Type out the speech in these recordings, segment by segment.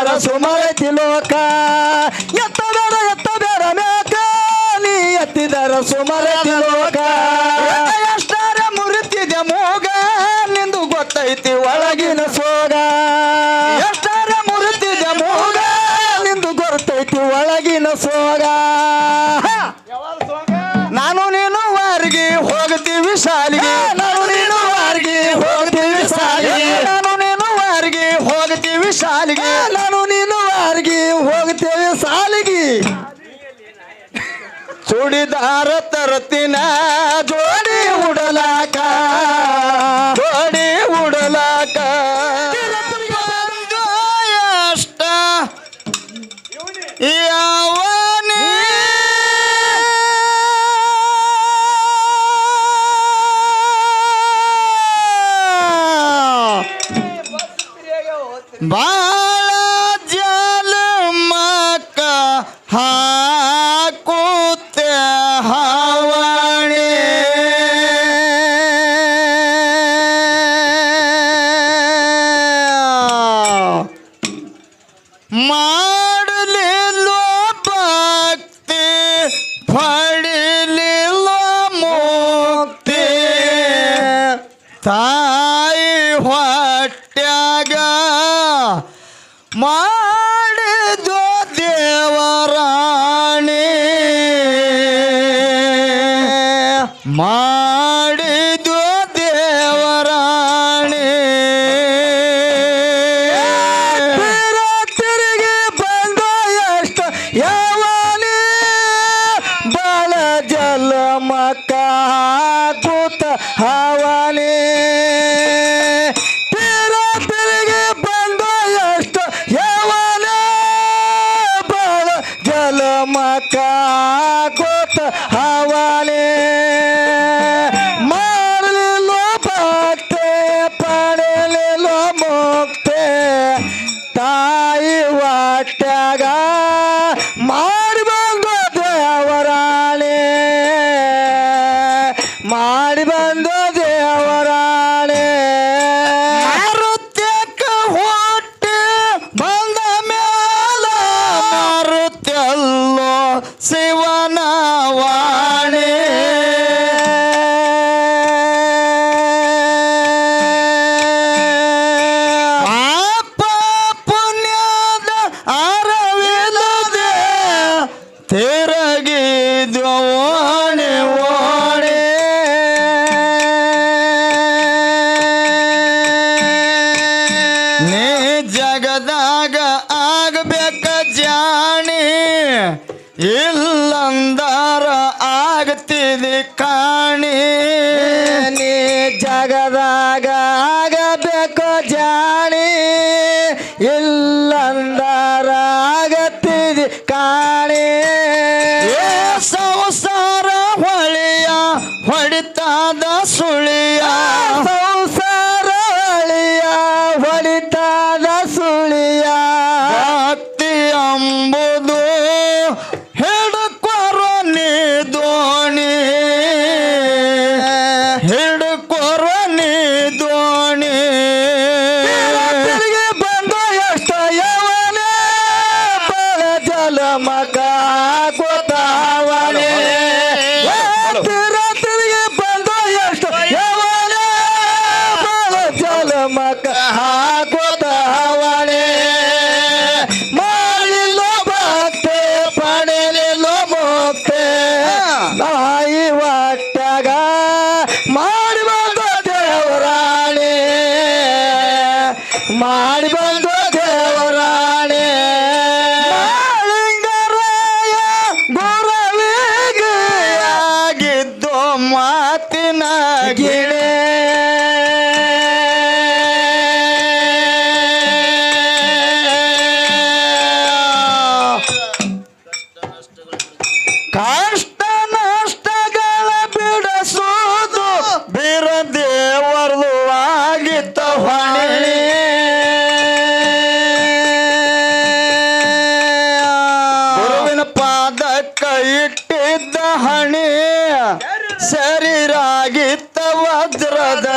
ಸುಮಾರ ಸುಮಾರೈತಿ ಲೋಕ ಎತ್ತ ಬೇಡ ನೀ ಎತ್ತಿದರ ಸುಮಾರೈತಿ ಲೋಕ भारत रत्न जोडी उडला का? जोडी उडला का? या Mom. ಕಾಳೇ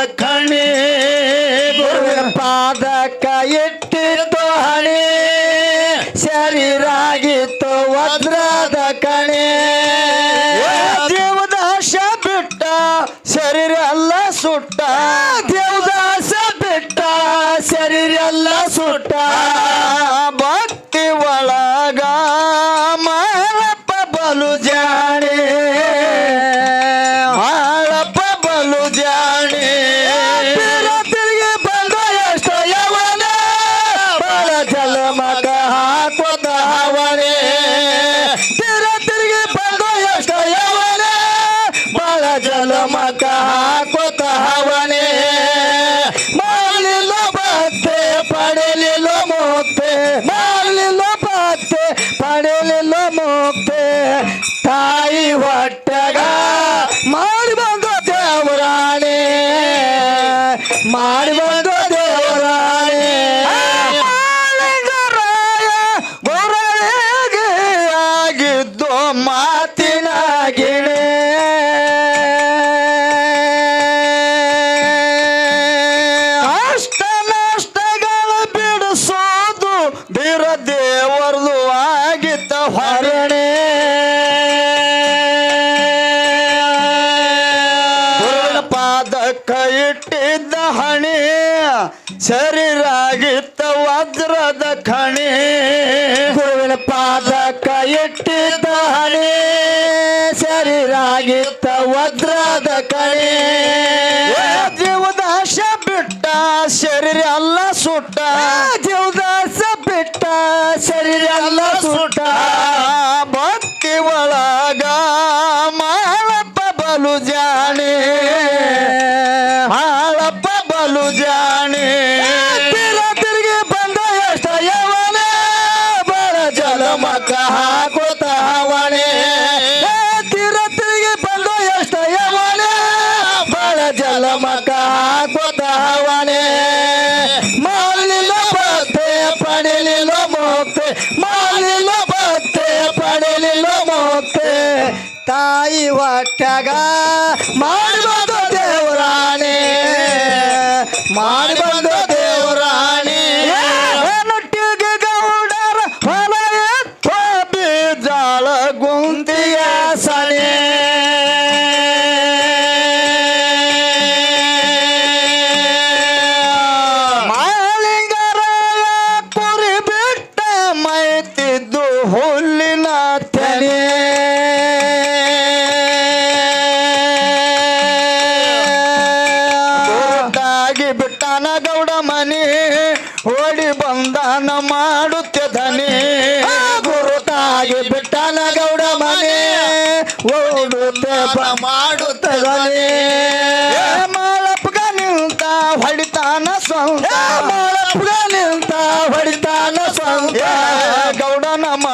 ಕಣಿ ಪಾದ ಇಟ್ಟಿತ್ತು ಹಣಿ. ಶರೀರಾಗಿತ್ತು ವಜ್ರದ ಕಣಿ. ದೇವದಾಶ ಬಿಟ್ಟ ಶರೀರಲ್ಲ ಸುಟ್ಟ. ದೇವದಾಸ ಬಿಟ್ಟ ಶರೀರ ಎಲ್ಲ ಸುಟ್ಟ ಆಗಿತ್ತ ವದ್ರದ ಕಳೆ ಜೀವದಾಶ ಬಿಟ್ಟ ಶರೀರ ಎಲ್ಲ ಸುಟ್ಟ. ಜೀವದಾಶ ಬಿಟ್ಟ ಶರೀರ ಎಲ್ಲ ಸುಟ್ಟ. ಭಕ್ತಿ ಒಳಗ ಮಾಳಪ್ಪ ಬಲುಜಾ. ತಾಯಿ ಒಟ್ಟಾಗ ಮಾಡಬಾರ್ದು ದೇವರಾಣೆ. ಮಾಡಬಾರ್ದು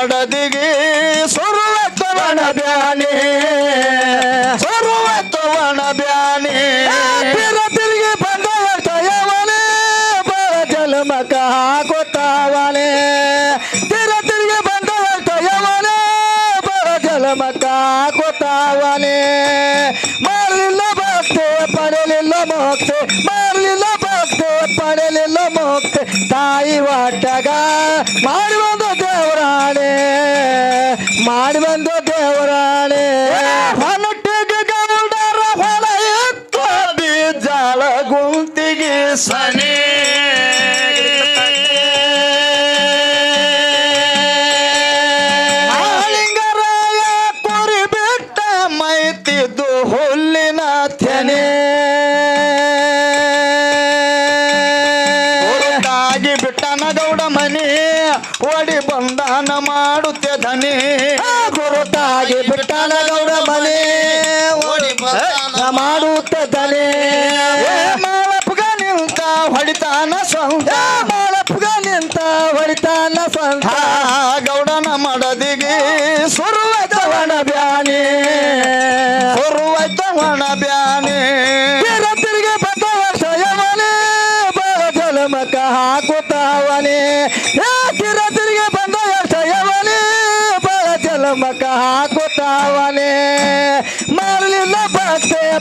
ಹಡದಿಗೆ ಸುರುವತ್ತವನ ಬ್ಯಾನೆ ಸುರುವತ್ತವನ ಬ್ಯಾನೆ ತಿರ ತಿರುಗಿ ಬಂದವ ತಯವನೆ ಬರ ಜಲಮಕ ಹಾಕುತ್ತಾವನೆ ತಿರ ತಿರುಗಿ ಬಂದವ ತಯವನೆ ಬರ ಜಲಮಕ ಹಾಕುತ್ತಾವನೆ ಮಾರಲಿಲ್ಲ ಭಕ್ತಿ ಪಡೆಯಲಿಲ್ಲ ಮುಕ್ತಿ ಮಾರಲಿಲ್ಲ ಭಕ್ತಿ ಪಡೆಯಲಿಲ್ಲ ಮುಕ್ತಿ ತಾಯಿ ವಾಟಗ ಮಾಡುವಂತ ದೇವರಾಣೆ ಮಾಡಿ ಬಂದು ದೇವರಾಣೆ. ಹೊಲಟಿಗೆ ಗೌಡರ ಹೊಲ ಎತ್ತ ಜಾಲ ಗುಂತಿಗೆ ಸನೇ.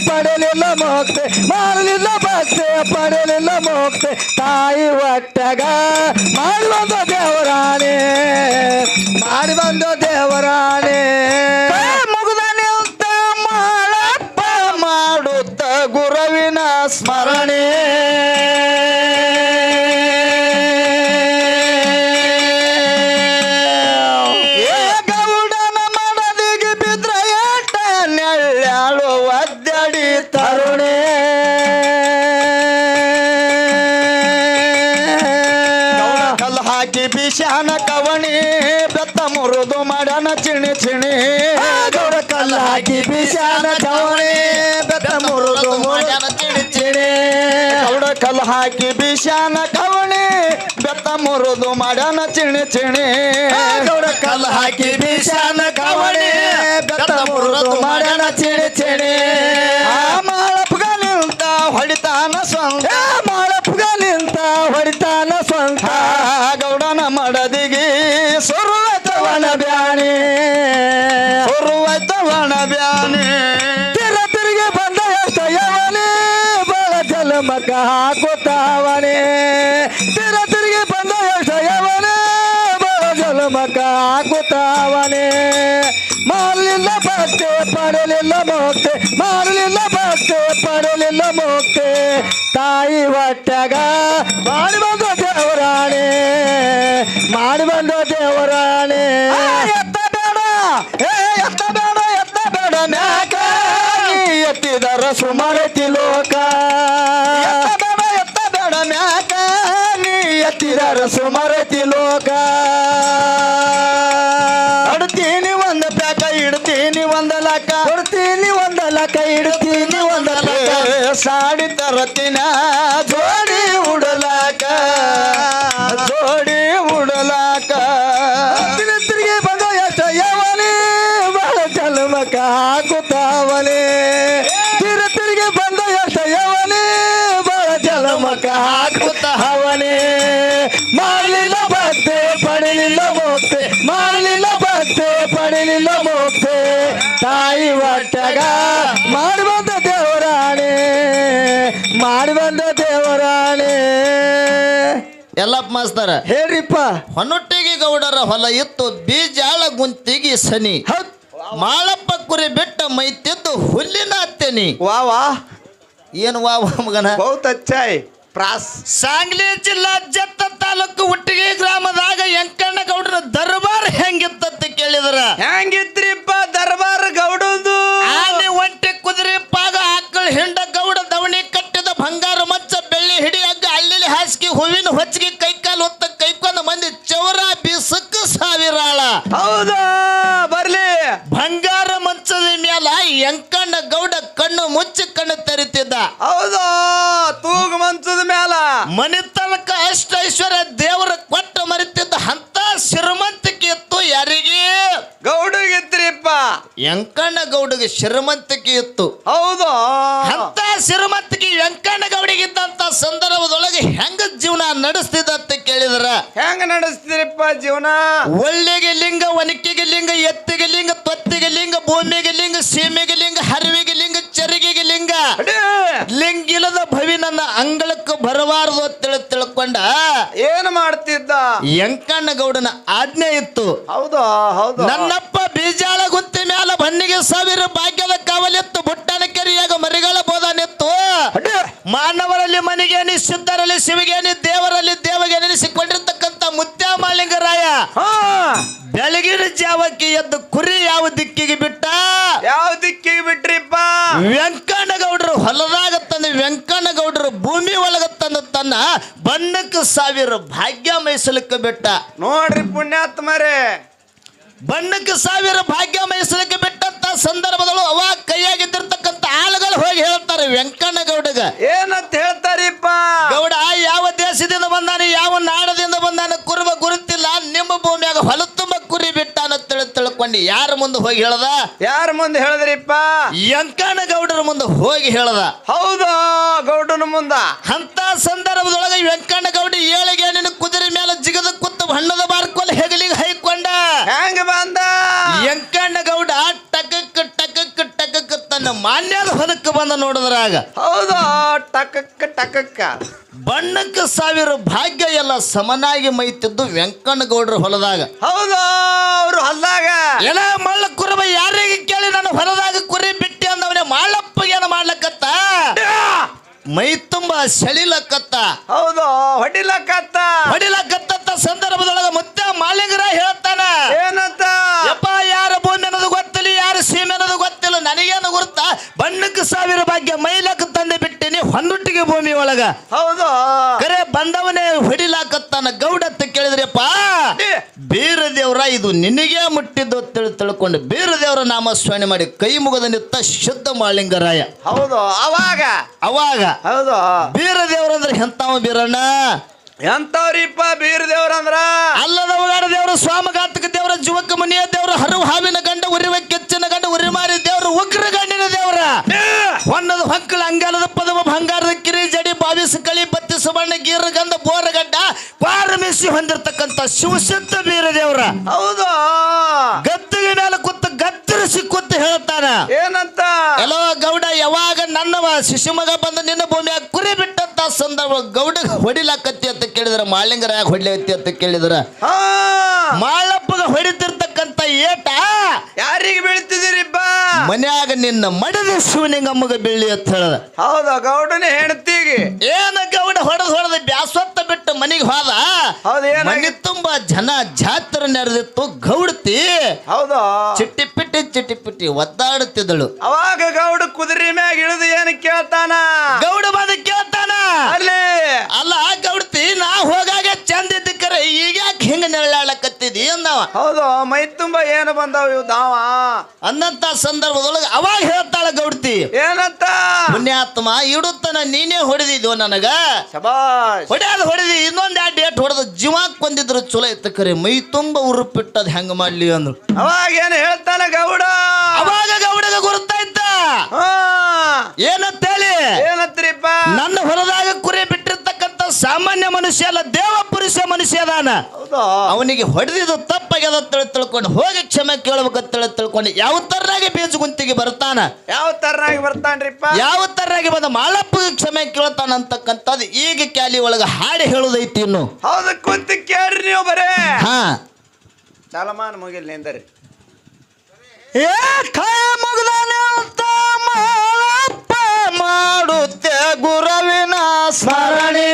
ಪಡಲಿಲ್ಲ ಮೋಕ್ತೆ ಮಾಡಲಿಲ್ಲ ಭಕ್ತೆ ಪಡಲಿಲ್ಲ ಮೋಕ್ತೆ ತಾಯಿ ಒಟ್ಟಗ ಮಾಡಿ ಬಂದ ದೇವರಾಣೆ ಮಾಡಿ ಬಂದ ದೇವರಾಣೆ ಮುಗಿದ ಮಾಡಪ್ಪ ಮಾಡುತ್ತ ಗುರುವಿನ ಸ್ಮರಣೆ. ಹಾಕಿ ಕವಣೆ ಬೆತ್ತ ಮುರುದು ಮಾಡನ ಚಿಣಿ ಚಿಣಿ. ಗೌಡ ಕಲ್ಲ ಹಾಕಿ ಬಿಷಾನ ಕವಣಿ ಬೆತ್ತ ಮುರುದು ಮಾಡನ ಚಿಣಿ ಚಿಣಿ ಮಾಳಪ್ಗ ನಿಂತ ಹೊಡಿತಾನ ಸ್ವಂತ. ಮಾಳಪ್ಗ ನಿಂತ ಹೊಡಿತಾನ ಸ್ವಂತ. ಗೌಡನ ಮಡದಿಗೆ ಸುರುವತವನ ಬ್ಯಾಣಿ ಸುರುವತವನ ಬ್ಯಾಣಿ ತಿರ ತಿರುಗಿ ಬಂದ ಎಷ್ಟ ಬಾಳ ಜಲ ಮಗ ಹಾಕುತ್ತಾವನೆ ಮಾಡಲಿಲ್ಲ ಭಕ್ತೆ ಪಡಲಿಲ್ಲ ಮೋಕ್ತೆ ಮಾಡಲಿಲ್ಲ ಭಕ್ತೆ ಪಡಲಿಲ್ಲ ಮೋಕ್ತೆ ತಾಯಿ ಹೊಟ್ಟೆಗ ಮಾಡಿ ಬಂದ ದೇವರಾಣೆ ಮಾಡಿ ಬಂದ ದೇವರಾಣೆ ಎತ್ತ ಬೇಡ. ಏ ಎತ್ತ ಬೇಡ ಎತ್ತ ಬೇಡ ಮ್ಯಾಕ ಎತ್ತಿದರ ಸುಮರತಿ ಲೋಕ. ಎತ್ತ ಬೇಡ ಎತ್ತ ಬೇಡ ಮ್ಯಾಕ ನೀ ಎತ್ತಿದರ ಸುಮರತಿ ಎಲ್ಲಪ್ಪ ಮಾಸ್ತರ ಹೇಳ್ರಿಪ್ಪ. ಹೊನ್ನೊಟ್ಟಿಗೆ ಗೌಡರ ಹೊಲ ಇತ್ತು ಬೀಜಾಳ ಗುಂತಿಗೆ ಸನಿ. ಮಾಳಪ್ಪ ಕುರಿ ಬಿಟ್ಟ ಮೈತಿದ್ದು ಹುಲ್ಲಿನ ಹತ್ತೇನಿ. ವಾ ವಾ. ಏನು ವಾ ವಾ ಮಗನ? ಬಹುತ ಅಚ್ಚಾಯ್. ಪ್ರಾಸ್. ಸಾಂಗ್ಲಿ ಜಿಲ್ಲಾ ಜತ್ತ ತಾಲೂಕು ಹುಟ್ಟಿಗೆ ಗ್ರಾಮದಾಗ ಎಂಕಣ್ಣ ಗೌಡರ ದರ್ಬಾರ್ ಹೆಂಗಿತ್ತಂತ ಕೇಳಿದ್ರ. ಹೆಂಗಿತ್ರಿಪ್ಪ ದರ್ಬಾರ್ ಗೌಡದು? ಆನೆ ಒಂಟೆ ಕುದುರೆ ಪಾಗ ಆಕಳ ಹಿಂಡ ಗೌಡ ದವಣಿ ಕಟ್ಟಿದ ಬಂಗಾರ ಮಚ್ಚ ಬೆಳ್ಳಿ ಹಿಡಿ ಹಗ್ಗ ಹಳ್ಳಿಲಿ ಹಾಸಿಗೆ ಹೂವಿನ ಹೊಚ್ಚಿಗೆ ಕೈಕಾಲು ಹೊತ್ತ ಕೈಕೊಂಡ ಮಂದಿ ಚೌರ ಬಿಸಕ್ಕ ಸಾವಿರಾಳ. ಹೌದಾ? ಬರ್ಲಿ. ಬಂಗಾರ ಮಂಚದ ಮ್ಯಾಲ ಎಂಕಣ್ಣ ಗೌಡ ಕಣ್ಣು ಮುಚ್ಚಿ ಕಣ್ಣು ತೆರಿತಿದ್ದ. ಹೌದಾ? ತೂಗು ಮಂಚದ ಮ್ಯಾಲ. ಮನೆ ತನಕ ಅಷ್ಟ ಐಶ್ವರ್ಯ ದೇವರ ಕೊಟ್ಟ ಮರಿತಿದ್ದ ಅಂತ ಶ್ರೀಮಂತಿಕೆ ಇತ್ತು ಯಾರಿಗೆ ಗೌಡಗಿತ್ರಿಪ್ಪ ಎಂಕಣ್ಣ ಗೌಡಗೆ ಶ್ರೀಮಂತಿಕೆ ಇತ್ತು. ಹೌದಾ? ಅಂತ ಶ್ರೀಮಂತಿಕೆ ವೆಂಕಣ್ಣ ಗೌಡಿಗಿದ್ದಂತ ಸಂದರ್ಭದೊಳಗೆ ಹೆಂಗ ಜೀವನ ನಡೆಸ್ತಿದ್ದ ಅಂತ ಕೇಳಿದ್ರ? ಹೆಂಗ ನಡೆಸ್ತೀರಿಪ್ಪ ಜೀವನ? ಒಳ್ಳೆಗೆ ಲಿಂಗ ಒನಕೆಗೆ ಲಿಂಗ ಎತ್ತಿಗೆ ಲಿಂಗ ತೊತ್ತಿಗೆ ಲಿಂಗ ಭೂಮಿಗೆ ಲಿಂಗ ಸೀಮೆಗೆ ಲಿಂಗ ಹರಿವಿಗೆ ಲಿಂಗ ಚರಿಗೆಗೆ ಲಿಂಗಿಲ್ಲದ ಭವಿ ನನ್ನ ಅಂಗಳಕ್ಕೆ ಬರಬಾರದು ಅಂತೇಳಿ ತಿಳ್ಕೊಂಡ ಏನ್ ಮಾಡ್ತಿದ್ದ? ಎಂಕಣ್ಣ ಗೌಡನ ಆಜ್ಞೆ ಇತ್ತು. ಹೌದಾ ಹೌದು? ನನ್ನಪ್ಪ ಬೀಜಾಳ ಗುತ್ತಿ ಮ್ಯಾಲ ಬನ್ನಿಗೆ ಸಾವಿರ ಭಾಗ್ಯದ ಕಾವಲಿತ್ತು. ಬುಟ್ಟನ ಕೆರೆಯಾಗ ಮರಿಗಳ ಬೋಧನೆತ್ತು ಮಾನವರಲ್ಲಿ ಮನಿಗೇನಿ ಸಿದ್ಧರಲ್ಲಿ ಶಿವಗೇನಿ ದೇವರಲ್ಲಿ ದೇವಗೆನಿಸಿಕೊಂಡಿರ್ತಕ್ಕಂಥ ಮುತ್ಯ ಮಾಲಿಂಗರಾಯ ಹಾ. ಬೆಳಗಿನ ಜಾವಕ್ಕೆ ಎದ್ದು ಕುರಿ ಯಾವ ದಿಕ್ಕಿಗೆ ಬಿಟ್ಟ? ಯಾವ ದಿಕ್ಕಿಗೆ ಬಿಟ್ರಿಪ್ಪ? ವೆಂಕಣ್ಣಗೌಡರು ಹೊಲದಾಗ ತಂದ ವೆಂಕಣ್ಣಗೌಡರು ಭೂಮಿ ಒಳಗ ತಂದ ತನ್ನ ಬಣ್ಣಕ್ಕೆ ಸಾವಿರ ಭಾಗ್ಯ ಮೈಸಲಿಕ್ಕೆ ಬಿಟ್ಟ. ನೋಡ್ರಿ ಪುಣ್ಯಾತ್ಮರೇ. ಬಣ್ಣಕ್ಕೆ ಸಾವಿರ ಭಾಗ್ಯ ಮೈಸಲಿಕ್ಕೆ ಬಿಟ್ಟಂತ ಸಂದರ್ಭದಲ್ಲೂ ಅವ ಕೈಯಾಗಿದ್ದಿರ್ತಕ್ಕಂಥ ಆಳುಗಳು ಹೋಗಿ ಹೇಳ್ತಾರೆ ವೆಂಕಣ್ಣ ಗೌಡಗ ಏನಂತ ಹೇಳ್ತಾರಿಪ್ಪ? ಗೌಡ ಯಾವ ದೇಶದಿಂದ ಬಂದಾನೆ ಯಾವ ನಾಡದಿಂದ ಬಂದಾನೆ ಕುರುಬ ಗುರುತಿಲ್ಲ ನಿಮ್ಮ ಭೂಮಿಯಾಗ ಹೊಲ ತುಂಬ ಕುರಿ ಬಿಟ್ಟಾನ ತಿಳಿ ತಿಳ್ಕೊಂಡು ಯಾರ ಮುಂದೆ ಹೋಗಿ ಹೇಳದ? ಯಾರ ಮುಂದೆ ಹೇಳಿದ್ರಿಪ್ಪ? ವೆಂಕಣ್ಣ ಗೌಡರ ಮುಂದೆ ಹೋಗಿ ಹೇಳ್ದ. ಹೌದಾ ಗೌಡನ ಮುಂದ? ಅಂತ ಸಂದರ್ಭದೊಳಗೆ ವೆಂಕಣ್ಣ ಗೌಡ ಏಳಿಗೆ ನಿನ್ನ ಕುದುರೆ ಮೇಲೆ ಜಿಗದ ಕುತ್ತು ಹಣ್ಣದ ಬಾರ್ಕೋಲ್ ಹೆಗಲಿಗೆ ಹೈಕೊಂಡ. ಹೆಂಗ ಬಂದ? ವೆಂಕಣ್ಣ ಗೌಡ ಟಕಕ್ ತನ್ನ ಮಾನ್ಯದ ಹೊಲಕ್ಕೆ ಬಂದ ನೋಡಿದ್ರಾಗ ಹೌದಾ? ಟಕಕ್ಕ ಟಕಕ್ಕ. ಬಣ್ಣಕ್ಕೆ ಸಾವಿರ ಭಾಗ್ಯ ಎಲ್ಲ ಸಮನಾಗಿ ಮೈತಿದ್ದು ವೆಂಕಣ್ಣ ಗೌಡ್ರ ಹೊಲದಾಗ. ಹೌದಾ? ಅವರು ಹೊಲ್ದಾಗ? ಎಲ್ಲ ಮಳ್ಳ ಕುರುಬ ಯಾರಿಗೆ ಕೇಳಿ ನಾನು ಹೊಲದಾಗ ಕುರಿ ಬಿಟ್ಟಿ ಅಂದವನೇ ಮಾಳಪ್ಪಗೆ ಏನು ಮಾಡ್ಲಕತ್ತ? ಮೈ ತುಂಬ ಸೆಳಿಲಕ್ಕತ್ತ ಹೌದು? ಹೊಡಿಲಕ್ಕತ್ತ ಹೊಡಿಲಕ್ಕತ್ತ ಸಂದರ್ಭದೊಳಗ ಮತ್ತೆ ಮಾಲಿಂಗರ ಹೇಳ್ತಾನ. ಏನಂತ? ಬಣ್ಣಕ್ಕೆ ಸಾವಿರ ಭಾಗ್ಯ ಮೈಲಕ್ಕ ತಂದೆ ಬಿಟ್ಟಿನಿ ಹೊಂದುಟ್ಟಿಗೆ ಭೂಮಿ ಒಳಗ. ಹೌದು. ಕರೆ ಬಂದವನೇ ಹೊಡಿಲಾಕತ್ತಾನ ಗೌಡ ಅಂತ ಕೇಳಿದ್ರಪ್ಪ ಇದು ನಿನಗೆ ಮುಟ್ಟಿದ್ದು ತಿಳಿ ತಿಳ್ಕೊಂಡು ಬೀರ ದೇವರ ನಾಮ ಸ್ಮರಣೆ ಮಾಡಿ ಕೈ ಮುಗದ ನಿತ್ತ ಶುದ್ಧ ಮಾಳಿಂಗರಾಯ. ಹೌದು. ಅವಾಗ. ಅವಾಗ. ಹೌದು. ಬೀರ ದೇವರಂದ್ರೆ ಎಂತಾವ ಬೀರಣ್ಣ? ಎಂತವ್ರಿಪ್ಪ ಬೀರ್ ದೇವ್ರಂದ್ರ ಅಲ್ಲದ ಉಗಾಡ ದೇವ್ರ ಸ್ವಾಮಘಾತಕ ದೇವ್ರ ಜುವಕ ಮುನಿಯ ದೇವ್ರ ಹರವು ಹಾವಿನ ಗಂಡ ಉರಿವ ಕೆಚ್ಚನ ಉರಿ ಮಾರಿ ದೇವರು ಉಗ್ರ ಗಂಡಿನ ದೇವರ ಹೊನ್ನದ ಹೊಕ್ಕಳ ಅಂಗಾಲದ ಪದವ ಬಂಗಾರದ ಕಿರಿ ಜಡಿ ಬಾವಿಸ ಕಳಿ ಬತ್ತಿ ಸುಬಣ್ಣ ಗೀರ ಗಂಧ ಬೋರಗಡ್ಡ ಪಾರಮಿಸಿ ಹೊಂದಿರತಕ್ಕಂತ ಶಿವಸಿದ್ಧ ಬೀರ ದೇವರ. ಹೌದು? ಗತ್ತಿಗೆ ಮೇಲೆ ಕೂತ ಗದ್ದರಿಸಿ ಕೂತು ಹೇಳ್ತಾನ ಏನಂತ? ಎಲ್ಲೋ ಗೌಡ ಯಾವಾಗ ನನ್ನವ ಶಿಶುಮಗ ಬಂದ ನಿನ್ನ ಭೂಮಿಯಾಗ ಕುರಿ ಬಿಟ್ಟಂತ ಸಂದರ್ಭ ಗೌಡ ಹೊಡಿಲಾಕತ್ತಿ ಅಂತ ಕೇಳಿದ್ರ ಮಾಳಿಂಗರ ಹೊಡ್ಲತ್ತಿ ಅಂತ ಕೇಳಿದ್ರ. ಮಾಳಪ್ಪಗ ಹೊಡಿತಿರ್ತಕ್ಕಂತ ಏಟ ಯಾರಿಗೆ ಬೀಳ್ತಿದ್ದೀರಿಪ್ಪ ಮನ್ಯಾಗ ನಿನ್ನ ಮಡದ ಶಿವನಿಂಗಮ್ಮಗ ಬೆಳ್ಳಿ ಅಂತ ಹೇಳದ ಹೌದ ಗೌಡನ ಹೆಂಡತಿಗೆ. ಏನ ಗೌಡ ಹೊಡೆದ್ ಹೊಡೆದ ಬ್ಯಾಸತ್ತ ಬಿಟ್ಟು ಮನೆಗೆ ಹೋದ? ಹೌದು ಏನಾಗಿ- ತುಂಬಾ ಜನ ಜಾತ್ರೆ ನೆರೆದಿತ್ತು ಗೌಡತಿ. ಹೌದ. ಚಿಟ್ಟಿ ಪಿಟ್ಟಿ ಚಿಟ್ಟಿ ಪಿಟ್ಟಿ ಒದ್ದಾಡುತ್ತಿದ್ದಳು. ಅವಾಗ ಗೌಡ ಕುದುರೆ ಮ್ಯಾಗ ಇಳಿದು ಏನು ಕೇಳ್ತಾನ? ಗೌಡ ಬಂದ ಕೇಳ್ತಾನ? ಅಲ್ಲಿ. ಅಲ್ಲ ಗೌಡತಿ ನಾ ಹೋಗಾಗ ಚಂದ ಇದ್ದಕ್ಕರೆ ಈಗ ಯಾಕೆ ಹಿಂಗ ನೆರಳಾಡಕತ್ತಿದಿ ಅಂದವ. ಹೌದು ಮೈ ತುಂಬಾ ಏನು ಬಂದಾವ ಇವ್ ದಾವ? ಅನ್ನಂತ ಸಂದರ್ಭದೊಳಗೆ ಅವಾಗ ಹೇಳ್ತಾಳ ಗೌಡ್ತಿ. ಏನಂತ? ಪುಣ್ಯಾತ್ಮ ಇಡುತ್ತನ ನೀನೇ ಹೊಡೆದಿದ್ವು ನನಗ? ಶಬಾಷ್. ಹೊಡ್ಯಾದ ಹೊಡೆದಿ ಇನ್ನೊಂದ್ ಎರಡು ಡೇಟ್ ಹೊಡೆದು ಜೀವ ಬಂದಿದ್ರು ಚಲೋ ಇತ್ತು ಕರೆ ಮೈ ತುಂಬ ಉರುಪಿಟ್ಟದ್ ಹೆಂಗ ಮಾಡ್ಲಿ ಅಂದ್ರು. ಅವಾಗ ಏನು ಹೇಳ್ತಾನ ಗೌಡ? ಅವಾಗ ಗೌಡಗ ಗುರುತಾಯ್ತ ಏನಂತೇಳಿ ಏನತ್ರಿಪ್ಪ? ನನ್ನ ಹೊಲದಾಗ ಕುರಿ ಬಿಟ್ಟಿರ್ತಕ್ಕಂಥ ಸಾಮಾನ್ಯ ಮನುಷ್ಯ ಅಲ್ಲ ದೇವ ಪುರುಷ ಮನುಷ್ಯ ಅದಾನ. ಅವನಿಗೆ ಹೊಡೆದಿದ್ದು ತಪ್ಪಾಗ್ಯದ ತಿಳಿ ತಿಳ್ಕೊಂಡು ಹೋಗಿ ಕ್ಷಮೆ ಕೇಳಬೇಕು ತಿಳಿ ತಿಳ್ಕೊಂಡು ಯಾವ ತರನಾಗಿ ಬೀಜ ಗುಂತಿಗೆ ಬರ್ತಾನ? ಯಾವ ತರನಾಗಿ ಬರ್ತಾನ್ರಿಪ್ಪ? ಯಾವ ತರನಾಗಿ ಬಂದ ಮಾಳಪ್ಪ ಕ್ಷಮೆ ಕೇಳ್ತಾನ ಅಂತಕ್ಕಂಥದ್ದು ಈಗ ಕ್ಯಾಲಿ ಒಳಗ ಹಾಡಿ ಹೇಳುದೈತಿ ಇನ್ನು. ಹೌದು ಕುಂತ ಕೇಳ್ರಿ ನೀವು ಬರೇ. ಹಾ. ಚಾಲಮಾನ ಮುಗಿಲ್ ನಿಂದರಿ. ಏ ಖಾಯ ಮುಗ್ದಾನೆ ಅಂತ ಮಾಡುತ್ತೆ ಗುರವಿನ ಸ್ಮರಣೆ.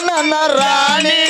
ನನ್ನ ರಾಣಿ.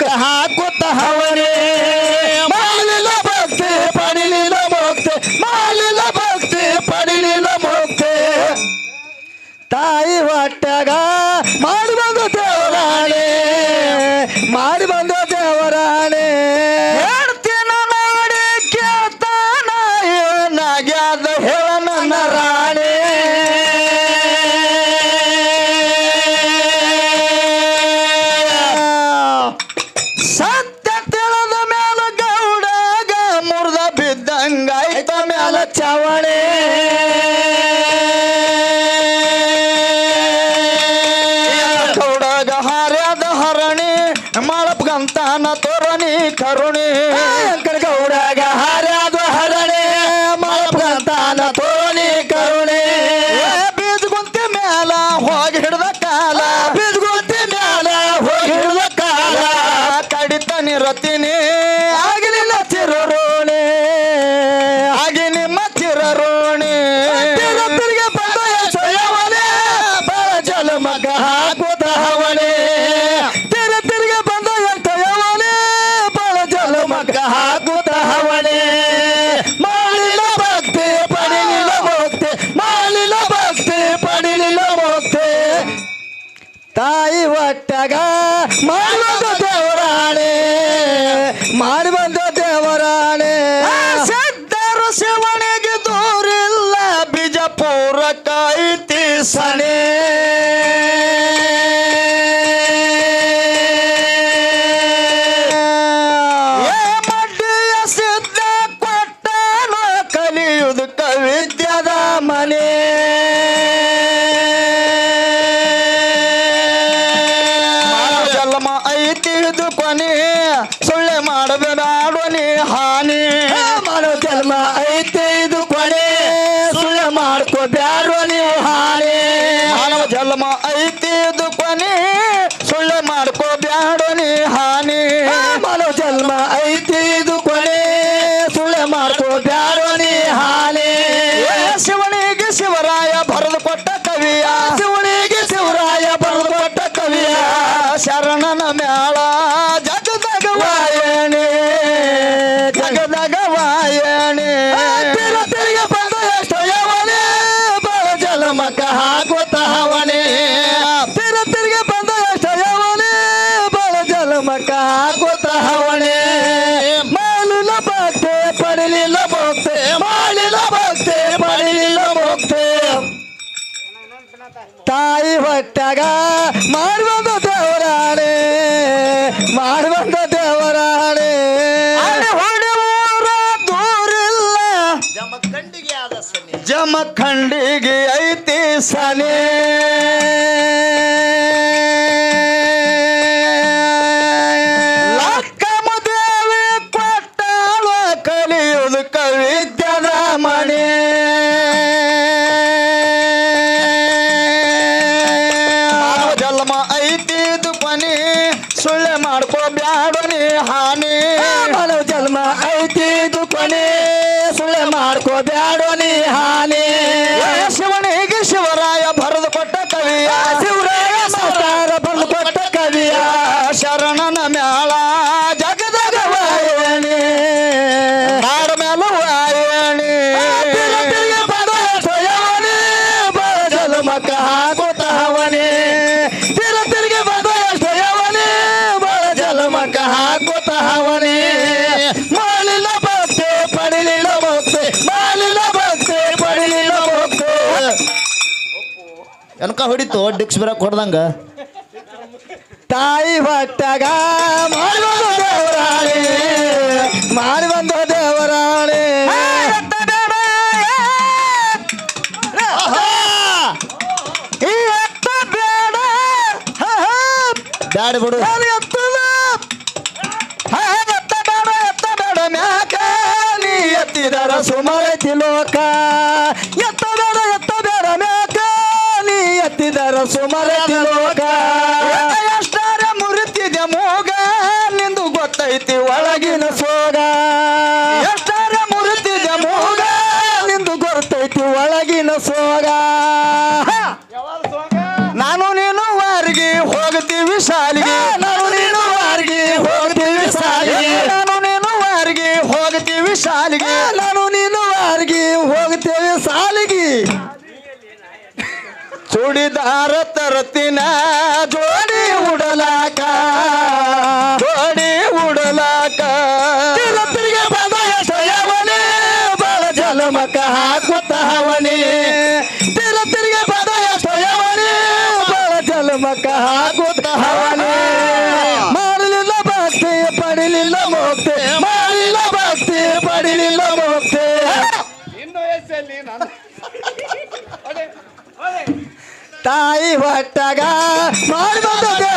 ಜಲ ಮಗ ಸಂತಾನ ತೋರಣಿ ಕರುಣಿ. ಕಣಗೌಡಾಗ ಹಾರ ದೂರ ಕಾಯ್ತಿ ಸನೇ ಕವಿಯ. ಶಿವನಿಗೆ ಶಿವರಾಯ ಬರೆದು ಕೊಟ್ಟ ಕವಿಯ. ಶರಣನ ಕಟ್ಟಾಗ ಮಾಡುವಂತ ದೇವರಾಣೆ ಮಾಡುವಂತ ದೇವರಾಣೆ. ಹೊಡೆವರ ದೂರಿಲ್ಲ. ಜಮಖಂಡಿಗೆ ಆದ ಸನೆ ಜಮಖಂಡಿಗೆ ಐತಿ ಸನೇ ಎನಕ ಹೊಡಿತು? ಡಿಕ್ಸ್ ಬರಕ್ ಹೊಡೆದಂಗ? ತಾಯಿ ಭಕ್ತಾಗ ಮಾಡಿ ಬಂದೋ ದೇವರಾಣಿ ಮಾಡಿ ಬಂದೋ ದೇವರಾಣಿ. ಬ್ಯಾಡ ಬಿಡು. ಸುಮಾರೈತಿ ಲೋಕ? ಸುಮರತಿ ಲೋಕ. ಎಷ್ಟರ ಮುರಿತಿದೆ ಮೋಗ. ನಿಂದು ಗೊತ್ತೈತಿ ಒಳಗಿನ ಸೋಗ. ಎಷ್ಟಾರ ಮುರಿತಿದೆ ಮೋಗ. ನಿಂದು ಗೊತ್ತೈತಿ ಒಳಗಿನ ಸೋಗ. ಜೊತ್ತಿನ ಜೋ ತಾಯಿ ಹೊಟ್ಟಗ. ಮಾಡ್ಬೋದು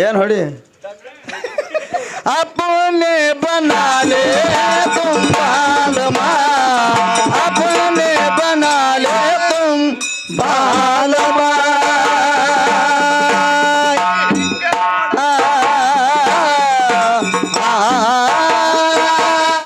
ಏನು ಹೊಡಿ?